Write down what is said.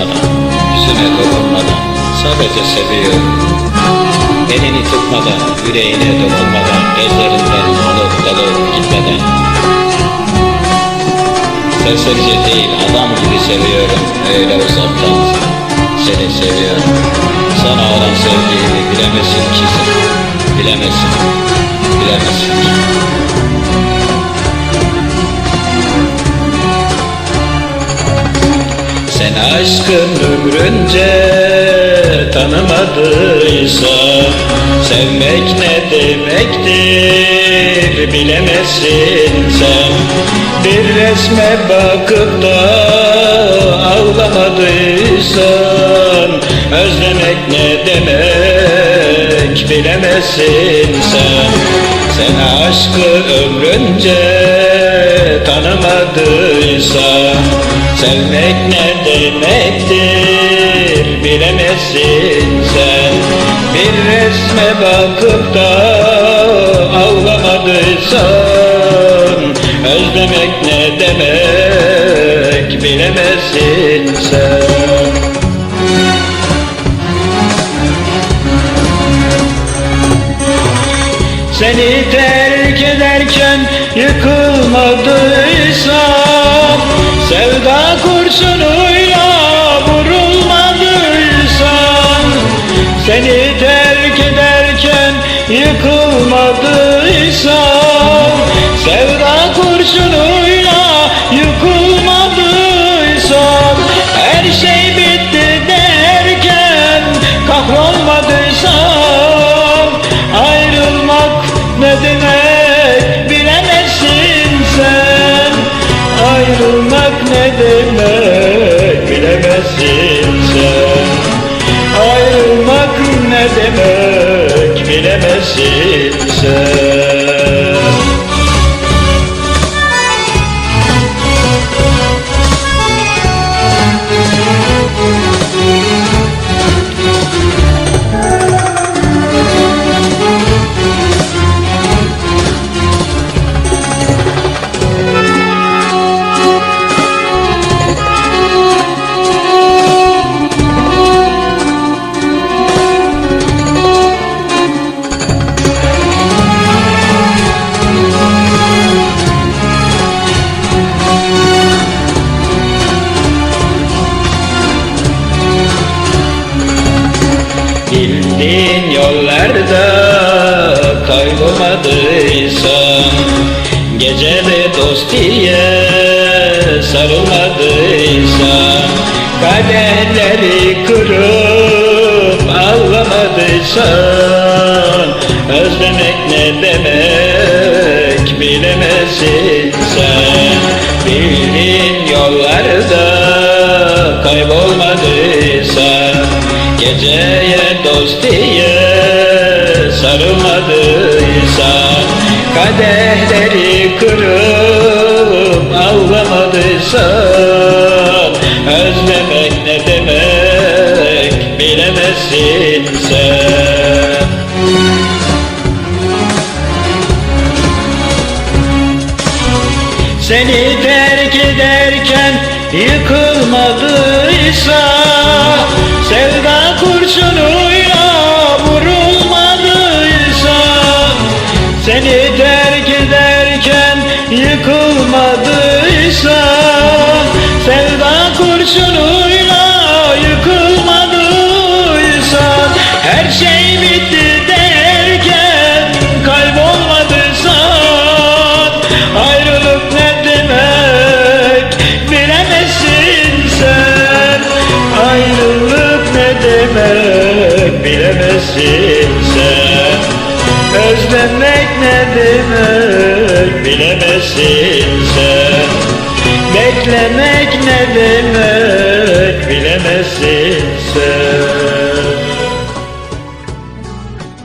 dokunmadan, yüzüne dokunmadan, sadece seviyorum. Elini tutmadan, yüreğine dokunmadan, gözlerinden alıp dalıp gitmeden. Serserice değil, adam gibi seviyorum, öyle uzaktan seni seviyorum. Sana olan sevdiğimi bilemesin ki sen, bilemesin, bilemesin ki. Sen aşkın ömrünce tanımadıysan Sevmek ne demektir bilemezsin sen. Bir resme bakıp da ağlamadıysan Özlemek ne demek bilemezsin sen. Sen aşkı ömrünce tanımadıysan Sevmek ne bilemezsin sen? Bir resme bakıp da ağlamadıysan Özlemek ne demek bilemezsin sen. Seni terk ederken yıkılmadıysam Sevda kurşunuyla ederken bilemezsin sen kaybolmadıysan Gecede dost diye sarılmadıysan Kaderleri kırıp ağlamadıysan Özlemek ne demek bilemezsin sen. Bildiğin yollarda kaybolmadıysan Geceye dost diye sarılmadıysan Kadehleri kırıp ağlamadıysan Özlemek ne demek bilemezsin sen. Seni terk ederken yıkılmadıysa Sevda kurşunuyla bilemezsin sen. Özlemek ne demek? Bilemezsin sen. Beklemek ne demek? Bilemezsin sen